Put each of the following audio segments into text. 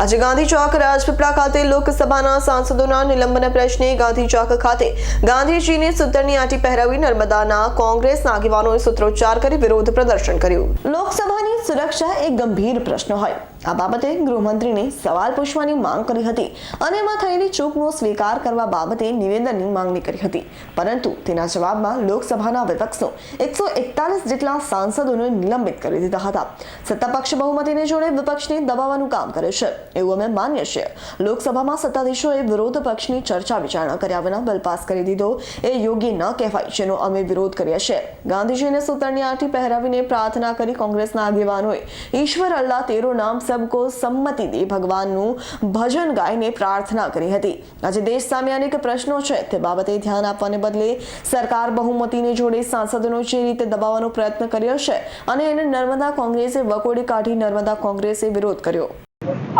આજે ગાંધી ચોક રાજપીપળા ખાતે લોકસભાના સાંસદોના નિલંબન પ્રશ્ને ગાંધી ચોક ખાતે ગાંધીજીને સૂત્રની આંટી પહેરાવી નર્મદાના કોંગ્રેસ આગેવાનોએ સૂત્રોચ્ચાર કરી વિરોધ પ્રદર્શન કર્યું. લોકસભાની સુરક્ષા એક ગંભીર પ્રશ્ન હોય. આ બાબતે ગૃહમંત્રીને સવાલ પૂછવાની માંગ કરી હતી અને એમાં થયેલી ચૂકનો સ્વીકાર કરવા બાબતે નિવેદનની માંગણી કરી હતી. પરંતુ તેના જવાબમાં લોકસભાના વિપક્ષો એકસો એકતાલીસ જેટલા સાંસદોને નિલંબિત કરી દીધા હતા. સત્તાપક્ષ બહુમતીને જોડે વિપક્ષને દબાવવાનું કામ કરે છે. એવું અમે માન્ય છીએ. લોકસભામાં સત્તાધીશોએ વિરોધ પક્ષની ચર્ચા વિચારણા કર્યા વિના બિલ પાસ કરી દીધો. એ યોગ્ય ન કહેવાય જેનો અમે વિરોધ કરીએ છીએ. ગાંધીજીને સૂત્રની આંટી પહેરાવીને પ્રાર્થના કરી કોંગ્રેસના આગેવાનોએ ઈશ્વર અલ્લાહ તેરો નામ સબકો સંમતિ ભગવાનનું ભજન ગાઈને પ્રાર્થના કરી હતી. આજે દેશ સામે અનેક પ્રશ્નો છે. તે બાબતે ધ્યાન આપવાને બદલે સરકાર બહુમતીને જોડે સાંસદોનો જે રીતે દબાવવાનો પ્રયત્ન કર્યો છે અને એને નર્મદા કોંગ્રેસે વકોડી કાઢી નર્મદા કોંગ્રેસે વિરોધ કર્યો.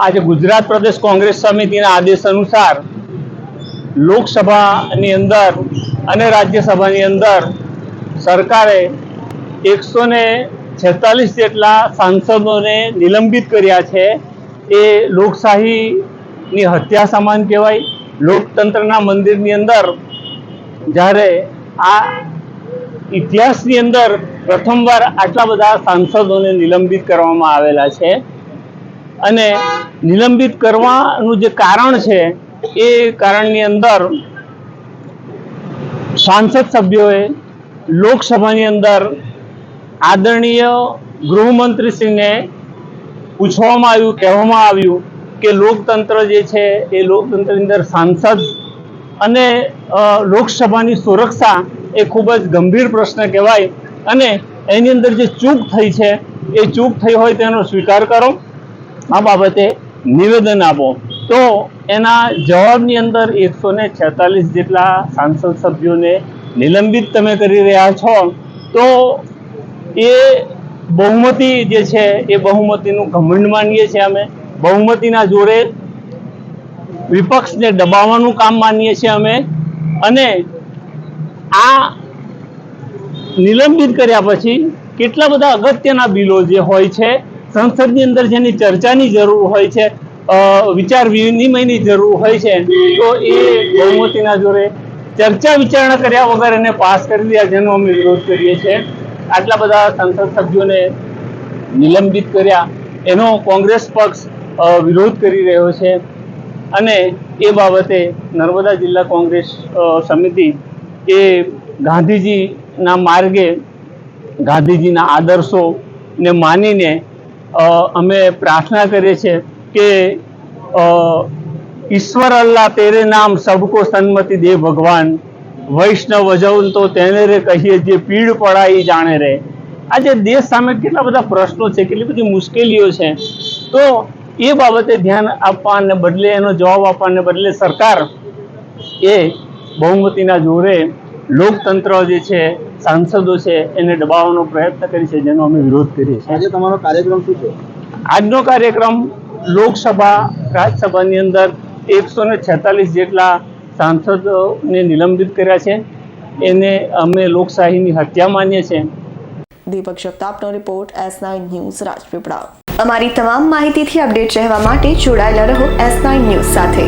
આજે ગુજરાત પ્રદેશ કોંગ્રેસ સમિતિના આદેશ અનુસાર લોકસભાની અંદર અને રાજ્યસભાની અંદર સરકારે એકસો ને છેતાલીસ જેટલા સાંસદોને નિલંબિત કર્યા છે, એ લોકશાહીની હત્યા સમાન કહેવાય. લોકતંત્રના મંદિરની અંદર જ્યારે આ ઇતિહાસની અંદર પ્રથમવાર આટલા બધા સાંસદોને નિલંબિત કરવામાં આવેલા છે. અને નિલંબિત કરવાનું જે કારણ છે, એ કારણની અંદર સાંસદ સભ્યોએ લોકસભાની અંદર આદરણીય ગૃહમંત્રીશ્રીને પૂછવામાં આવ્યું, કહેવામાં આવ્યું કે લોકતંત્ર જે છે એ લોકતંત્રની અંદર સાંસદ અને લોકસભાની સુરક્ષા એ ખૂબ જ ગંભીર પ્રશ્ન કહેવાય અને એની અંદર જે ચૂક થઈ છે, એ ચૂક થઈ હોય તેનો સ્વીકાર કરો. આ બાબતે નિવેદન આપો. તો એના જવાબની અંદર એકસો ને છેતાલીસ જેટલા સાંસદ સભ્યોને નિલંબિત તમે કરી રહ્યા છો. તો એ બહુમતી જે છે, એ બહુમતીનું ઘમંડ માનીએ છીએ અમે. બહુમતીના જોડે વિપક્ષને દબાવવાનું કામ માનીએ છીએ અમે. અને આ નિલંબિત કર્યા પછી કેટલા બધા અગત્યના બિલો જે હોય છે, સંસદની અંદર જેની ચર્ચાની જરૂર હોય છે વિચાર વિનિમયની જરૂર હોય છે, તો એ બહુમતીના જોડે ચર્ચા વિચારણા કર્યા વગર એને પાસ કરી દીધા જેનો અમે વિરોધ કરીએ છીએ. આટલા બધા સંસદ સભ્યોને નિલંબિત કર્યા, એનો કોંગ્રેસ પક્ષ વિરોધ કરી રહ્યો છે. અને એ બાબતે નર્મદા જિલ્લા કોંગ્રેસ સમિતિ એ ગાંધીજીના માર્ગે, ગાંધીજીના આદર્શોને માનીને અમે પ્રાર્થના કરીએ છીએ કે ઈશ્વર અલ્લાહ તેરે નામ સબકો સન્મતિ દે ભગવાન. વૈષ્ણવ વજવન તો તેને રે કહીએ જે પીડ પડાઈ જાણે રે. આજે દેશ સામે કેટલા બધા પ્રશ્નો છે કેટલી બધી મુશ્કેલીઓ છે. તો એ બાબતે ધ્યાન આપવાને બદલે એનો જવાબ આપવાને બદલે સરકાર એ બહુમતીના જોરે લોકતંત્ર જે છે સાંસદો છે એને દબાવવાનો પ્રયત્ન કરી છે જેનો અમે વિરોધ કરીએ છીએ. આજે તમારો કાર્યક્રમ શું છે? આજનો કાર્યક્રમ લોકસભા રાજ્યસભાની અંદર એકસો ને છેતાલીસ જેટલા સાંસદોને નિલંબિત કર્યા છે. એને અમે લોકશાહીની હત્યા માનીએ છીએ. Deepak જગતાપનો report S nine news Rajpipla. અમારી તમામ માહિતીથી અપડેટ રહેવા માટે જોડાયેલા રહો એસ નાઇન ન્યૂઝ સાથે.